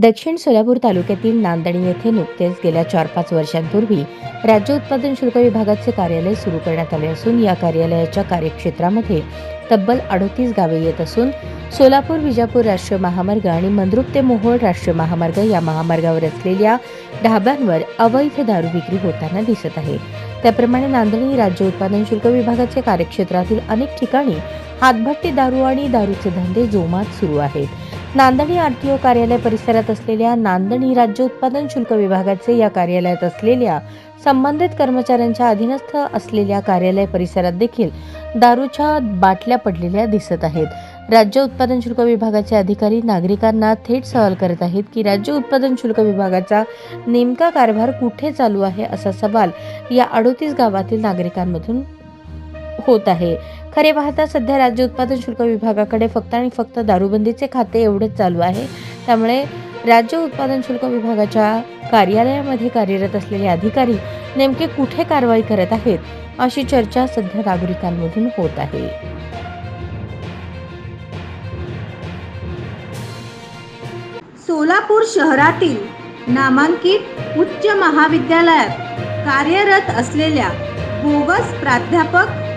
दक्षिण सोलापूर तालुक्यातील नांदणी येथे नुकतेच गेल्या चार पाच वर्षांपूर्वी राज्य उत्पादन शुल्क विभागाचे कार्यालय सुरू करण्यात आले असून या कार्यालयाच्या कार्यक्षेत्रामध्ये तब्बल अडोतीस गावे येत असून सोलापूर विजापूर राष्ट्रीय महामार्ग आणि मंद्रुप ते मोहोळ राष्ट्रीय महामार्ग या महामार्गावर असलेल्या ढाब्यांवर अवैध दारू विक्री होताना दिसत आहे. त्याप्रमाणे नांदणी राज्य उत्पादन शुल्क विभागाचे कार्यक्षेत्रातील अनेक ठिकाणी हातभट्टी दारू आणि दारूचे धंदे जोमात सुरू आहेत. नांदणी आरटीओ कार्यालय परिसरात असलेल्या नांदणी राज्य उत्पादन शुल्क विभागाचे या कार्यालयात असलेल्या संबंधित कर्मचाऱ्यांच्या अधीनस्थ असलेल्या कार्यालय परिसरात देखील दारूच्या बाटल्या पडलेल्या दिसत आहेत. राज्य उत्पादन शुल्क विभागाचे अधिकारी नागरिकांना थेट सवाल करत आहेत की राज्य उत्पादन शुल्क विभागाचा नेमका कारभार कुठे चालू आहे असा सवाल या अडोतीस गावातील नागरिकांमधून होत आहे. खरे पाहता सध्या राज्य उत्पादन शुल्क विभागाकडे फक्त आणि फक्त दारूबंदीचे खाते एवढेच चालू आहे. त्यामुळे राज्य उत्पादन शुल्क विभागाच्या कार्यालयामध्ये कार्यरत असलेले अधिकारी नेमके कुठे कारवाई करत आहेत अशी चर्चा सध्या नागरिकांमधून होत आहे. सोलापूर शहरातील नामांकित उच्च महाविद्यालयात कार्यरत असलेल्या बोगस प्राध्यापक